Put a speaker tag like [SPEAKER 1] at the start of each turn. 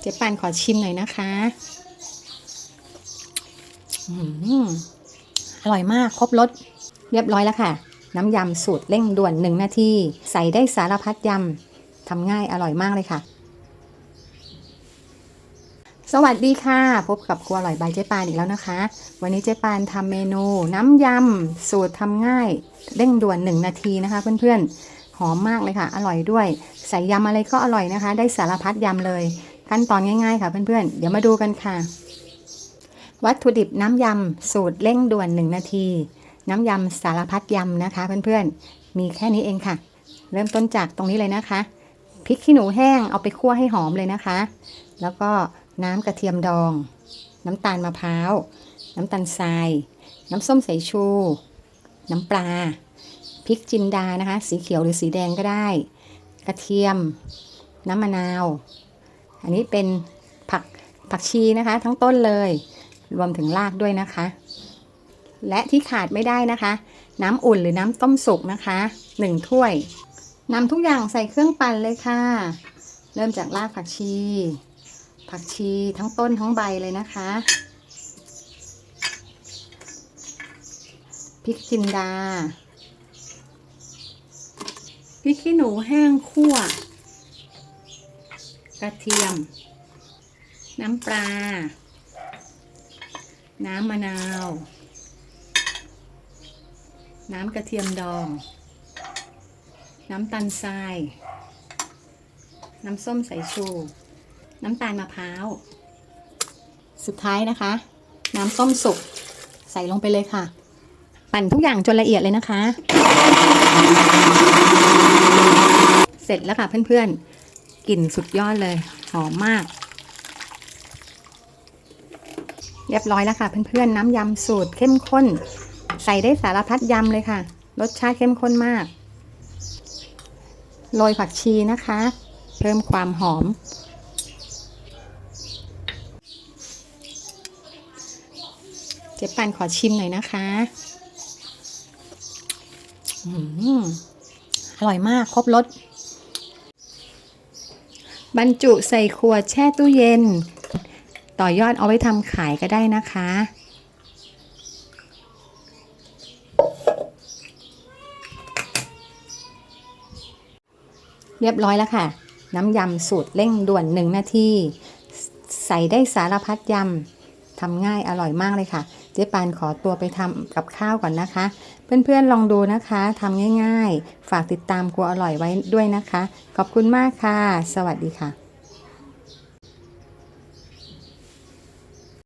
[SPEAKER 1] เจ๊ปานขอชิมหน่อยนะคะอืมอร่อยมากครบรสเรียบร้อยแล้วค่ะ น้ำยำสูตรเร่งด่วนหนึ่งนาทีใส่ได้สารพัดยำทำง่ายอร่อยมากเลยค่ะ สวัสดีค่ะ พบกับครัวอร่อยบายเจ๊ปานอีกแล้วนะคะ วันนี้เจ๊ปานทำเมนู น้ำยำสูตรทำง่ายเร่งด่วน1นาทีนะคะ เพื่อนๆหอมมากเลยค่ะ อร่อยด้วย ใส่ยำอะไรก็อร่อยนะคะ ได้สารพัดยำเลย ขั้นตอนง่ายๆค่ะเพื่อนๆ เดี๋ยวมาดูกันค่ะ วัตถุดิบน้ำยำสูตรเร่งด่วน1นาที น้ำยำสารพัดยำนะคะเพื่อนๆ มีแค่นี้เองค่ะ เริ่มต้นจากตรงนี้เลยนะคะพริกขี้หนูแห้งเอาไปคั่วให้หอมเลยนะคะ แล้วก็น้ำกระเทียมดอง น้ำตาลมะพร้าว น้ำตาลทราย น้ำส้มสายชู น้ำปลาพริกจินดานะคะ สีเขียวหรือสีแดงก็ได้ กระเทียม น้ำมะนาว อันนี้เป็นผักผักชีนะคะ ทั้งต้นเลย รวมถึงรากด้วยนะคะ และที่ขาดไม่ได้นะคะ น้ำอุ่นหรือน้ำต้มสุกนะคะหนึ่งถ้วยนำทุกอย่างใส่เครื่องปั่นเลยค่ะ เริ่มจากรากผักชี ผักชีทั้งต้นทั้งใบเลยนะคะพริกจินดาพริกขี้หนูแห้งคั่ว กระเทียม น้ำปลา น้ำมะนาว น้ำกระเทียมดอง น้ำตาลทราย น้ำส้มสายชู น้ำตาลมะพร้าว สุดท้ายนะคะ น้ำส้มสุกใส่ลงไปเลยค่ะ ปั่นทุกอย่างจนละเอียดเลยนะคะ เสร็จแล้วค่ะเพื่อนๆ กลิ่นสุดยอดเลย หอมมาก เรียบร้อยแล้วค่ะเพื่อนๆ น้ำยำสูตรเข้มข้น ใส่ได้สารพัดยำเลยค่ะ รสชาติเข้มข้นมาก โรยผักชีนะคะ เพิ่มความหอม เจ๊ปันขอชิมหน่อยนะคะออร่อยมากครบรส บรรจุใส่ขวดแช่ตู้เย็น ต่อยอดเอาไว้ทำขายก็ได้นะคะ เรียบร้อยแล้วค่ะ น้ำยำสูตรเร่งด่วน1นาทีใส่ได้สารพัดยำทำง่ายอร่อยมากเลยค่ะ เจ๊ปานขอตัวไปทำกับข้าวก่อนนะคะ เพื่อนๆลองดูนะคะทำง่ายๆ ฝากติดตามครัวอร่อยไว้ด้วยนะคะ ขอบคุณมากค่ะ สวัสดีค่ะ